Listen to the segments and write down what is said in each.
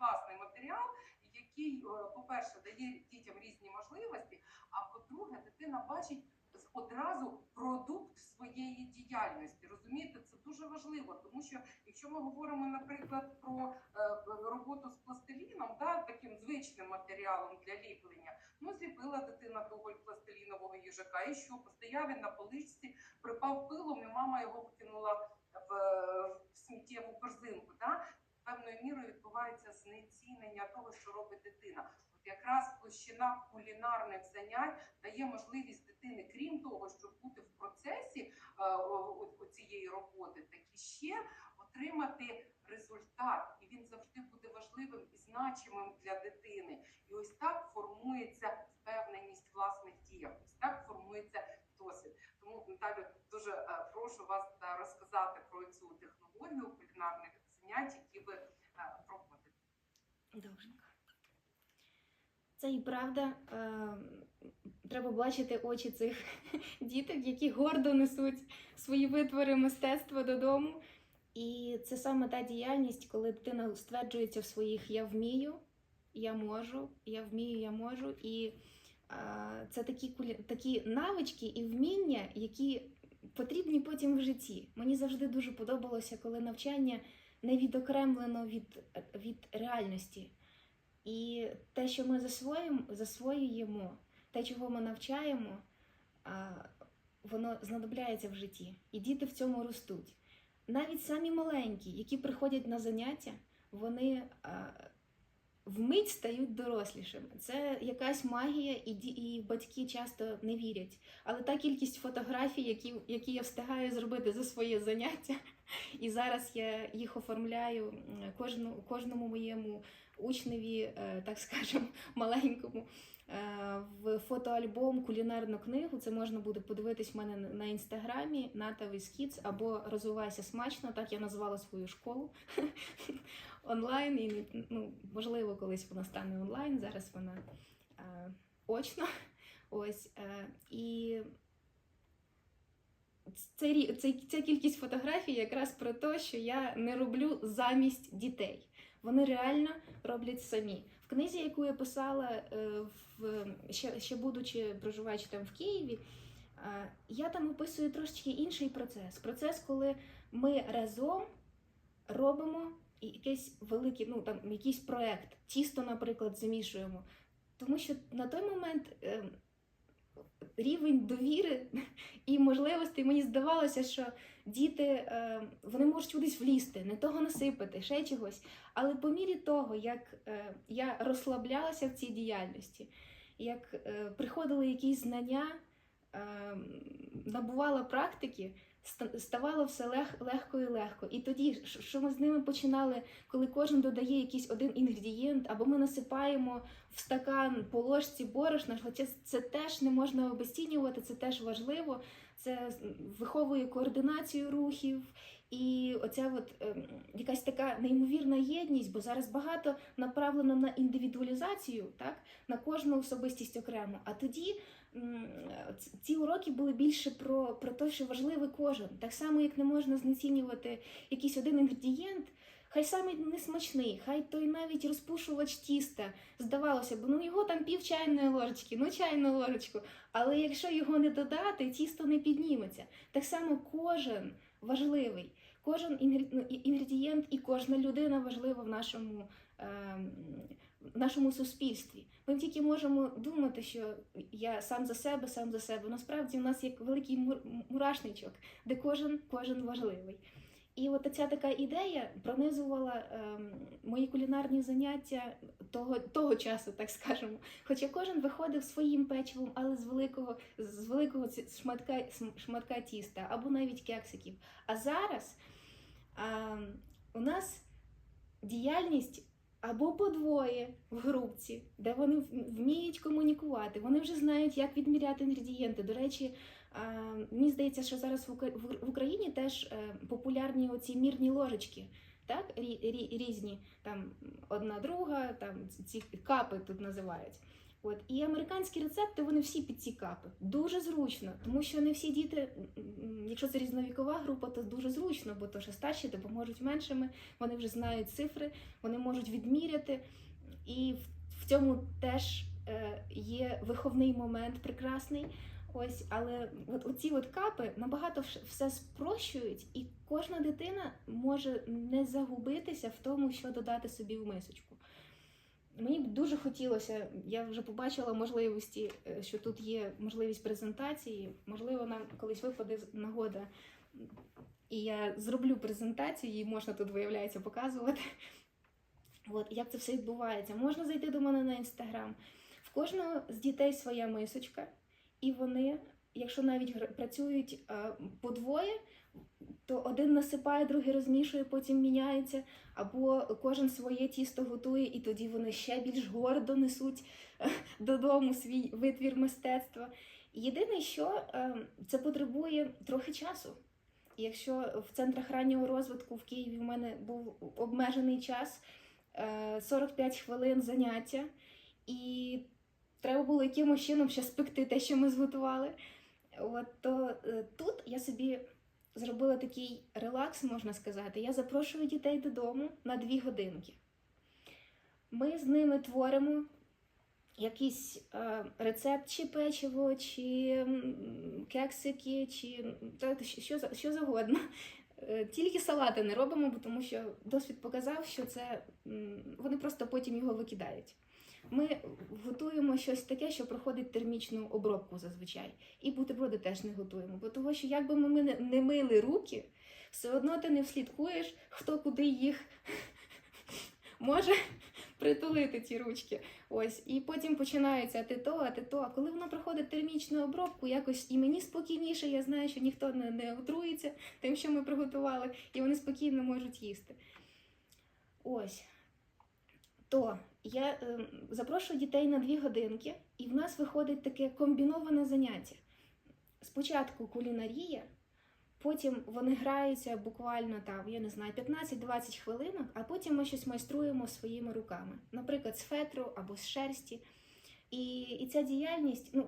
класний матеріал, який, е, по-перше, дає дітям різні можливості, а по-друге, дитина бачить одразу продукт своєї діяльності. Розумієте, це дуже важливо, тому що якщо ми говоримо, наприклад, про е, роботу з пластиліном, да, таким звичним матеріалом для ліплення, ну зліпила дитина того пластилінового їжака, і що постояв він на поличці, припав пилом, і мама його викинула в, в сміттєву корзинку. Да? Певною мірою відбувається знецінення того, що робить дитина. От якраз площина кулінарних занять дає можливість дитини, крім того, щоб бути в процесі е, цієї роботи, так і ще отримати результат, і він завжди буде важливим і значимим для дитини. І ось так формується впевненість власних діях. Ось так формується досвід. Тому Наталю дуже е, прошу вас е, розказати про цю технологію кулінарних занять, які ви е, проводите. Добренько. Це і правда. Е, треба бачити очі цих діток, які гордо несуть свої витвори мистецтва додому. І це саме та діяльність, коли дитина стверджується в своїх я вмію, я можу, я вмію, я можу. І е, це такі, такі навички і вміння, які потрібні потім в житті. Мені завжди дуже подобалося, коли навчання не відокремлено від, від реальності. І те, що ми засвоюємо, засвоюємо, те, чого ми навчаємо, воно знадобляється в житті. І діти в цьому ростуть. Навіть самі маленькі, які приходять на заняття, вони вмить стають дорослішими. Це якась магія, і, і батьки часто не вірять. Але та кількість фотографій, які, які я встигаю зробити за своє заняття, і зараз я їх оформляю кожну, кожному моєму учневі, е, так скажемо, маленькому. Е, В фотоальбом, кулінарну книгу це можна буде подивитись в мене на- інстаграмі Натавий Скіц або розвивайся смачно. Так я назвала свою школу онлайн. І ну, можливо, колись вона стане онлайн. Зараз вона е, очно. Ось е, і це, це, ця кількість фотографій якраз про те, що я не роблю замість дітей. Вони реально роблять самі. Книзі, яку я писала е, в, ще, ще будучи проживаючи там в Києві, е, я там описую трошечки інший процес. Процес, коли ми разом робимо якийсь великий, ну там якийсь проект, тісто, наприклад, замішуємо. Тому що на той момент е, рівень довіри і можливостей мені здавалося, що діти е, вони можуть кудись влізти, не того насипати, ще чогось. Але по мірі того, як е, я розслаблялася в цій діяльності, як е, приходили якісь знання, набувала практики, ста- ставало все лег, легко і легко. І тоді, що- ми з ними починали, коли кожен додає якийсь один інгредієнт, або ми насипаємо в стакан по ложці борошна, хоча це теж не можна обесцінювати, це теж важливо. Це виховує координацію рухів, і оця от, ем, якась така неймовірна єдність, бо зараз багато направлено на індивідуалізацію, так, на кожну особистість окремо. А тоді ці уроки були більше про, про те, що важливий кожен. Так само, як не можна знецінювати якийсь один інгредієнт. Хай самий несмачний, хай той навіть розпушувач тіста. Здавалося б, ну його там пів чайної ложечки, ну чайну ложечку. Але якщо його не додати, тісто не підніметься. Так само кожен важливий, кожен ну, інгредієнт і кожна людина важлива в нашому, ем, в нашому суспільстві. Ми тільки можемо думати, що я сам за себе, сам за себе. Насправді у нас є великий мур- мурашничок, де кожен, кожен важливий. І от ця така ідея пронизувала ем, мої кулінарні заняття того, того часу, так скажемо. Хоча кожен виходив своїм печивом, але з великого, з великого шматка, шматка тіста або навіть кексиків. А зараз а, у нас діяльність або по двоє в групці, де вони вміють комунікувати, вони вже знають, як відміряти інгредієнти. До речі, мені здається, що зараз в Україні теж е, популярні оці мірні ложечки. Так, рі, рі, різні, там одна друга, там ці капи тут називають. От і американські рецепти вони всі під ці капи. Дуже зручно, тому що не всі діти, якщо це різновікова група, то дуже зручно, бо то що старші допоможуть меншими, вони вже знають цифри, вони можуть відміряти. І в, цьому теж е, є виховний момент прекрасний. Ось, але от оці от капи набагато все спрощують, і кожна дитина може не загубитися в тому, що додати собі в мисочку. Мені б дуже хотілося, я вже побачила можливості, е, що тут є можливість презентації. Можливо, нам колись випаде нагода, і я зроблю презентацію, її можна тут, виявляється, показувати. От, як це все відбувається. Можна зайти до мене на інстаграм. В кожного з дітей своя мисочка, і вони, якщо навіть працюють е, по двоє, то один насипає, другий розмішує, потім міняється, або кожен своє тісто готує, і тоді вони ще більш гордо несуть е, додому свій витвір мистецтва. Єдине, що е, це потребує трохи часу. Якщо в центрах раннього розвитку в Києві в мене був обмежений час, е, 45 хвилин заняття, і треба було якимось чином ще спекти те, що ми зготували. От то е, тут я собі зробила такий релакс, можна сказати. Я запрошую дітей додому на дві годинки. Ми з ними творимо якийсь е, рецепт, чи печиво, чи кексики, чи та, що, що завгодно. Е, Тільки салати не робимо, тому що досвід показав, що це вони просто потім його викидають. Ми готуємо щось таке, що проходить термічну обробку зазвичай. І бутерброди теж не готуємо. Бо того, що якби ми не, мили руки, все одно ти не вслідкуєш, хто куди їх може притулити ці ручки. Ось, і потім починається ти то, а ти то. А коли воно проходить термічну обробку, якось і мені спокійніше, я знаю, що ніхто не, не отруїться тим, що ми приготували, і вони спокійно можуть їсти. Ось. То я е, запрошую дітей на дві годинки, і в нас виходить таке комбіноване заняття. Спочатку кулінарія, потім вони граються буквально там, я не знаю, 15-20 хвилинок, а потім ми щось майструємо своїми руками, наприклад, з фетру або з шерсті. І, і ця діяльність ну,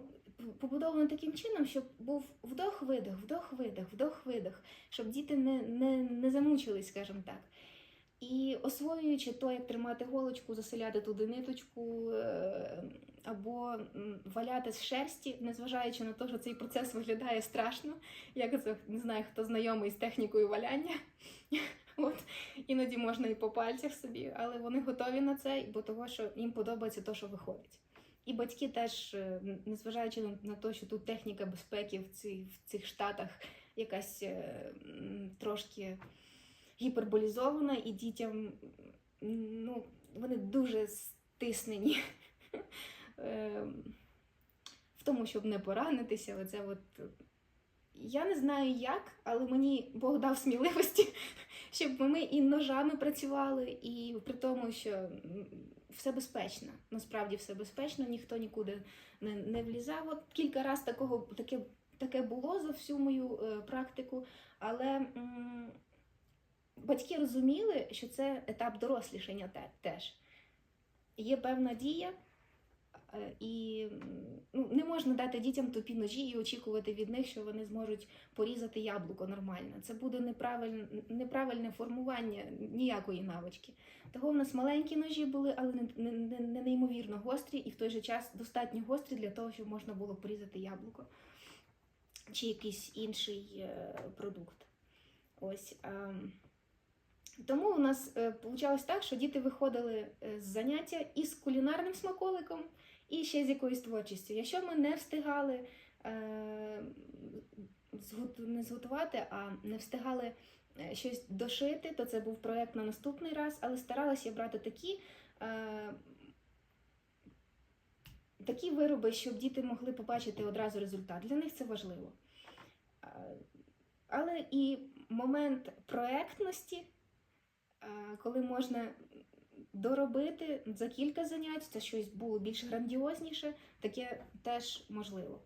побудована таким чином, щоб був вдох-видох, вдох-видох, вдох-видох, щоб діти не, не, не замучились, скажімо так. І освоюючи то, як тримати голочку, заселяти туди ниточку е, або валяти з шерсті, незважаючи на те, що цей процес виглядає страшно, як це не знаю, хто знайомий з технікою валяння. От іноді можна і по пальцях собі, але вони готові на це, бо того, що їм подобається те, що виходить. І батьки теж, е, незважаючи на- те, що тут техніка безпеки в, ці, в цих штатах якась е, трошки гіперболізована, і дітям ну, вони дуже стиснені ем, в тому, щоб не поранитися. Оце от. Я не знаю як, але мені Бог дав сміливості, щоб ми і ножами працювали, і при тому, що все безпечно. Насправді все безпечно, ніхто нікуди не, не влізав. От кілька разів такого таке, таке було за всю мою е, практику, але м, батьки розуміли, що це етап дорослішання теж. Є певна дія, е, і ну, не можна дати дітям тупі ножі і очікувати від них, що вони зможуть порізати яблуко нормально. Це буде неправильне, неправильне формування ніякої навички. Того в нас маленькі ножі були, але не, не, не, не неймовірно гострі, і в той же час достатньо гострі для того, щоб можна було порізати яблуко чи якийсь інший е, продукт. Ось. Тому у нас вийшло так, що діти виходили е, з заняття і з кулінарним смаколиком, і ще з якоюсь творчістю. Якщо ми не встигали е, не зготувати, а не встигали е, щось дошити, то це був проєкт на наступний раз, але старалася брати такі. Е, Такі вироби, щоб діти могли побачити одразу результат. Для них це важливо. Е, Але і момент проектності, е, коли можна доробити за кілька занять, це щось було більш грандіозніше, таке теж можливо.